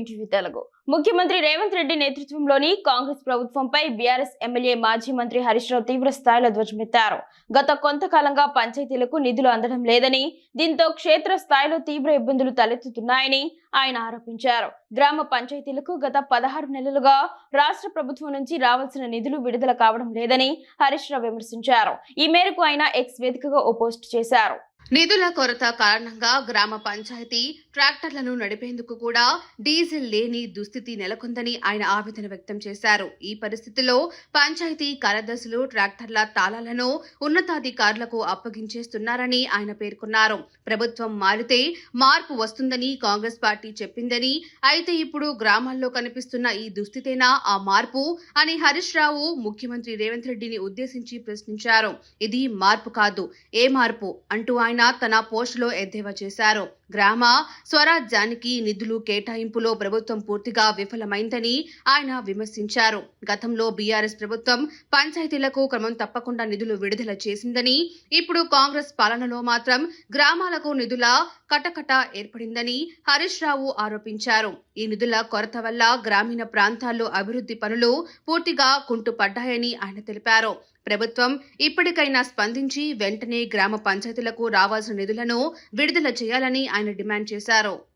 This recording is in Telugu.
ఇంటర్వ్యూ తెలుగు. ముఖ్యమంత్రి రేవంత్ రెడ్డి నేతృత్వంలోని కాంగ్రెస్ ప్రభుత్వంపై బీఆర్ఎస్ ఎమ్మెల్యే మాజీ మంత్రి హరీష్ రావు తీవ్ర స్థాయిలో ధ్వజమెత్తారు. గత కొంతకాలంగా పంచాయతీలకు నిధులు అందడం లేదని దీంతో క్షేత్ర స్థాయిలో తీవ్ర ఇబ్బందులు తలెత్తుతున్నాయని ఆయన ఆరోపించారు. గ్రామ పంచాయతీలకు గత పదహారు నెలలుగా రాష్ట్ర ప్రభుత్వం నుంచి రావాల్సిన నిధులు విడుదల కావడం లేదని హరీష్ రావు విమర్శించారు. ఈ మేరకు ఆయన ఎక్స్ వేదికగా ఓ పోస్ట్ చేశారు. నిధుల కొరత కారణంగా గ్రామ పంచాయతీ ట్రాక్టర్లను నడిపేందుకు కూడా డీజిల్ లేని దుస్థితి నెలకొందని ఆయన ఆవేదన వ్యక్తం చేశారు. ఈ పరిస్థితిలో పంచాయతీ కార్యదర్శులు ట్రాక్టర్ల తాళాలను ఉన్నతాధికారులకు అప్పగించేస్తున్నారని ఆయన పేర్కొన్నారు. ప్రభుత్వం మారితే మార్పు వస్తుందని కాంగ్రెస్ పార్టీ చెప్పిందని అయితే ఇప్పుడు గ్రామాల్లో కనిపిస్తున్న ఈ దుస్థితేనా ఆ మార్పు అని హరీష్ రావు ముఖ్యమంత్రి రేవంత్ రెడ్డిని ఉద్దేశించి ప్రశ్నించారు. ఇది మార్పు కాదు ఏ మార్పు అంటూ ఆయన తన పోస్టులో ఎద్దేవా చేశారు. గ్రామ స్వరాజ్యానికి నిధులు కేటాయింపులో ప్రభుత్వం పూర్తిగా విఫలమైందని ఆయన విమర్శించారు. గతంలో బీఆర్ఎస్ ప్రభుత్వం పంచాయతీలకు క్రమం తప్పకుండా నిధులు విడుదల చేసిందని ఇప్పుడు కాంగ్రెస్ పాలనలో మాత్రం గ్రామాలకు నిధుల కటకట ఏర్పడిందని హరీష్ రావు ఆరోపించారు. ఈ నిధుల కొరత వల్ల గ్రామీణ ప్రాంతాల్లో అభివృద్ధి పనులు పూర్తిగా కుంటుపడ్డాయని ఆయన తెలిపారు. ప్రభుత్వం ఇప్పటికైనా స్పందించి వెంటనే గ్రామ పంచాయతీలకు రావాల్సిన నిధులను విడుదల చేయాలని ఆయన డిమాండ్ చేశారు.